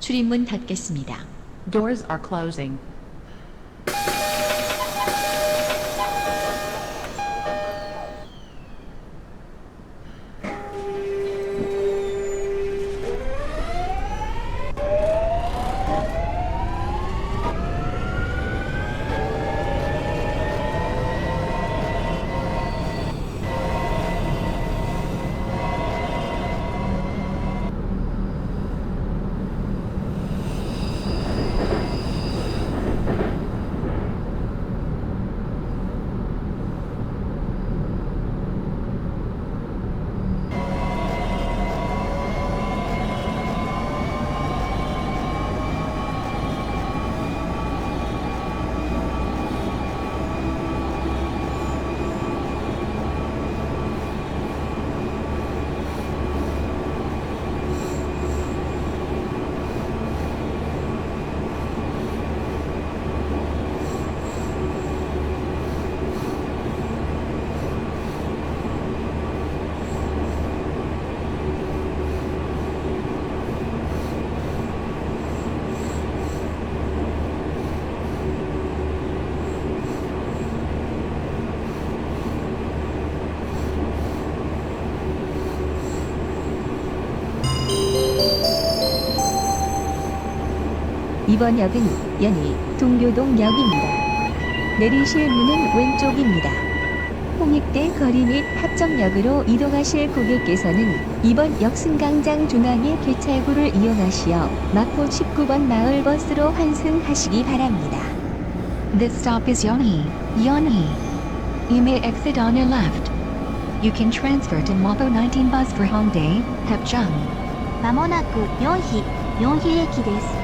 출입문 닫겠습니다. Doors are closing. 이번 역은 연희 동교동역입니다. 내리실 문은 왼쪽입니다. 홍익대 거리 및 합정역으로 이동하실 고객께서는 이번 역 승강장 중앙의 개찰구를 이용하시어 마포 19번 마을 버스로 환승하시기 바랍니다. This stop is Yonhee, Yonhee. You may exit on your left. You can transfer to Mapo 19 bus for Hongdae, Hepjung. まもなく4比4比駅です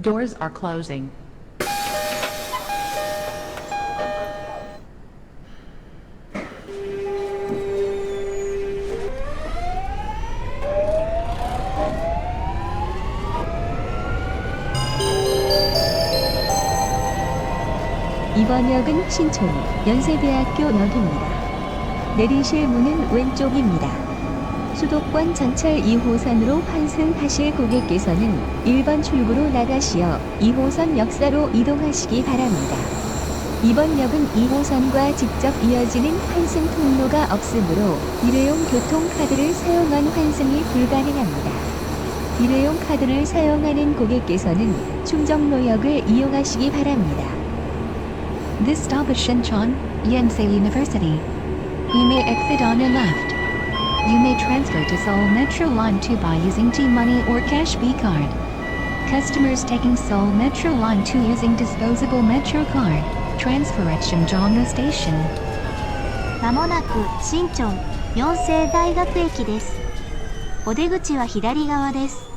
Doors are closing. 연세대학교 역입니다. 내리실 문은 왼쪽입니다. 수도권 전철 2호선으로 환승하실 고객께서는 1번 출구로 나가시어 2호선 역사로 이동하시기 바랍니다. 이번 역은 2호선과 직접 이어지는 환승 통로가 없으므로 일회용 교통카드를 사용한 환승이 불가능합니다. 일회용 카드를 사용하는 고객께서는 충정로역을 이용하시기 바랍니다. This stop is Shincheon, Yonsei University. You may exit on your left. You may transfer to Seoul Metro Line 2 by using T-Money or Cash B card. Customers taking Seoul Metro Line 2 using disposable Metro card, transfer at Shincheon Station. まもなく新町四世大学駅ですお出口は左側です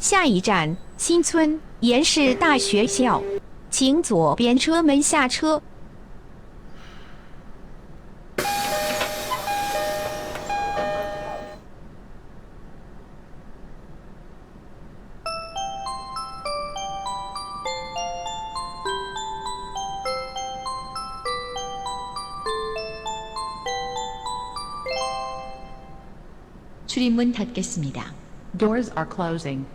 下一站新村延世大学校，请左边车门下车。 출입문 닫겠습니다. Doors are closing.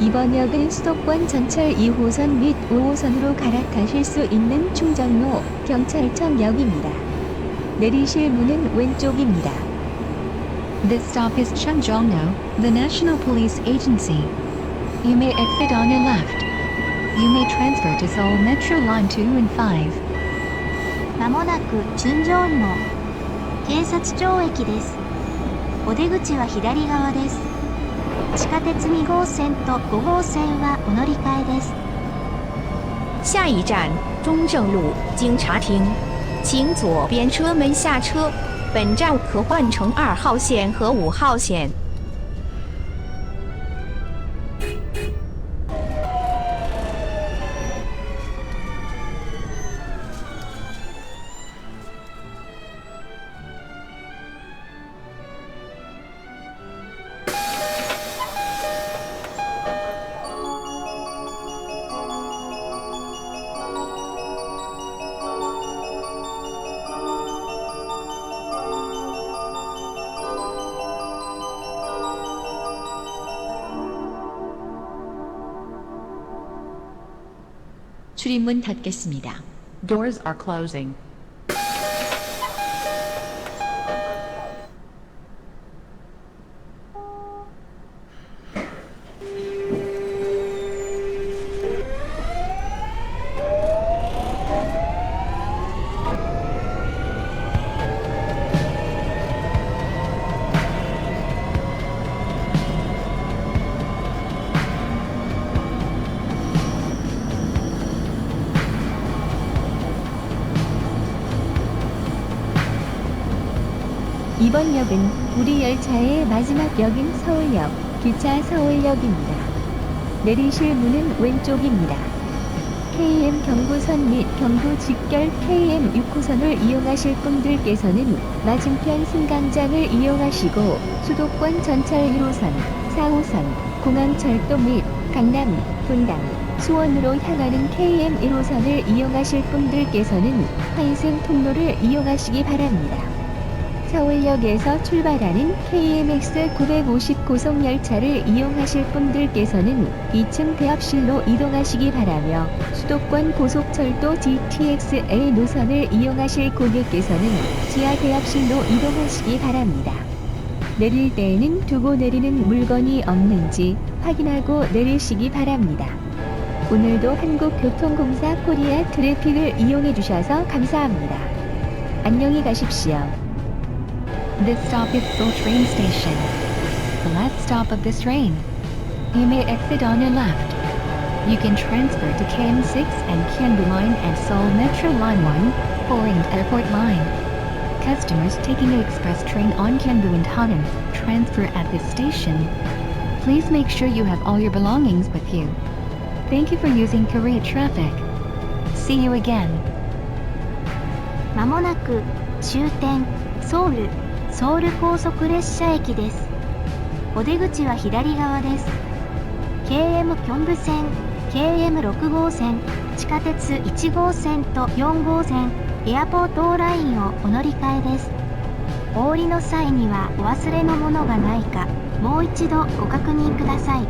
이번 역은 수도권 전철 2호선 및 5호선으로 갈아타실 수 있는 충정로 경찰청역입니다. 내리실 문은 왼쪽입니다. This stop is Chungjongno, the National Police Agency. You may exit on your left. You may transfer to Seoul Metro Line 2 and 5. まもなく純正の警察庁駅ですお出口は左側です 地下鉄2号線と5号線はお乗り換えです下一站中正路警察厅，请左边车门下车。本站可换乘二号线和五号线。 출입문 닫겠습니다. Doors are closing. 이번 역은 우리 열차의 마지막 역인 서울역, 기차 서울역입니다. 내리실 문은 왼쪽입니다. KM 경부선 및 경부 직결 KM 6호선을 이용하실 분들께서는 맞은편 승강장을 이용하시고 수도권 전철 1호선, 4호선, 공항철도 및 강남, 분당, 수원으로 향하는 KM 1호선을 이용하실 분들께서는 환승 통로를 이용하시기 바랍니다. 서울역에서 출발하는 KMX 950 고속 열차를 이용하실 분들께서는 2층 대합실로 이동하시기 바라며 수도권 고속철도 GTX-A 노선을 이용하실 고객께서는 지하 대합실로 이동하시기 바랍니다. 내릴 때에는 두고 내리는 물건이 없는지 확인하고 내리시기 바랍니다. 오늘도 한국교통공사 코리아 트래픽을 이용해 주셔서 감사합니다. 안녕히 가십시오. This stop is Seoul train station. The last stop of this train. You may exit on your left. You can transfer to KM6 and Kyanbu Line and Seoul Metro Line 1, Poring Airport Line. Customers taking an express train on Kyanbu and Hanam transfer at this station. Please make sure you have all your belongings with you. Thank you for using Korea Traffic. See you again. まもなく終点ソウル ソウル高速列車駅です。お出口は左側です。KM キョンブ線 KM6 号線地下鉄1号線と4号線エアポートラインをお乗り換えです。お降りの際にはお忘れのものがないかもう一度ご確認ください。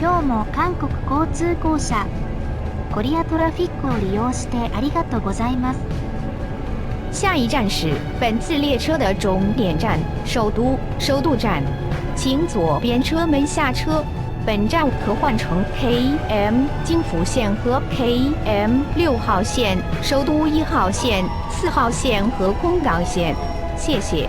今日も韓国交通公社コリアトラフィックを利用してありがとうございます。下一站是本次列车的终点站首都首都站，请左边车门下车。本站可换乘 KM 京福线和 KM 六号线、首都一号线、四号线和空港线。谢谢。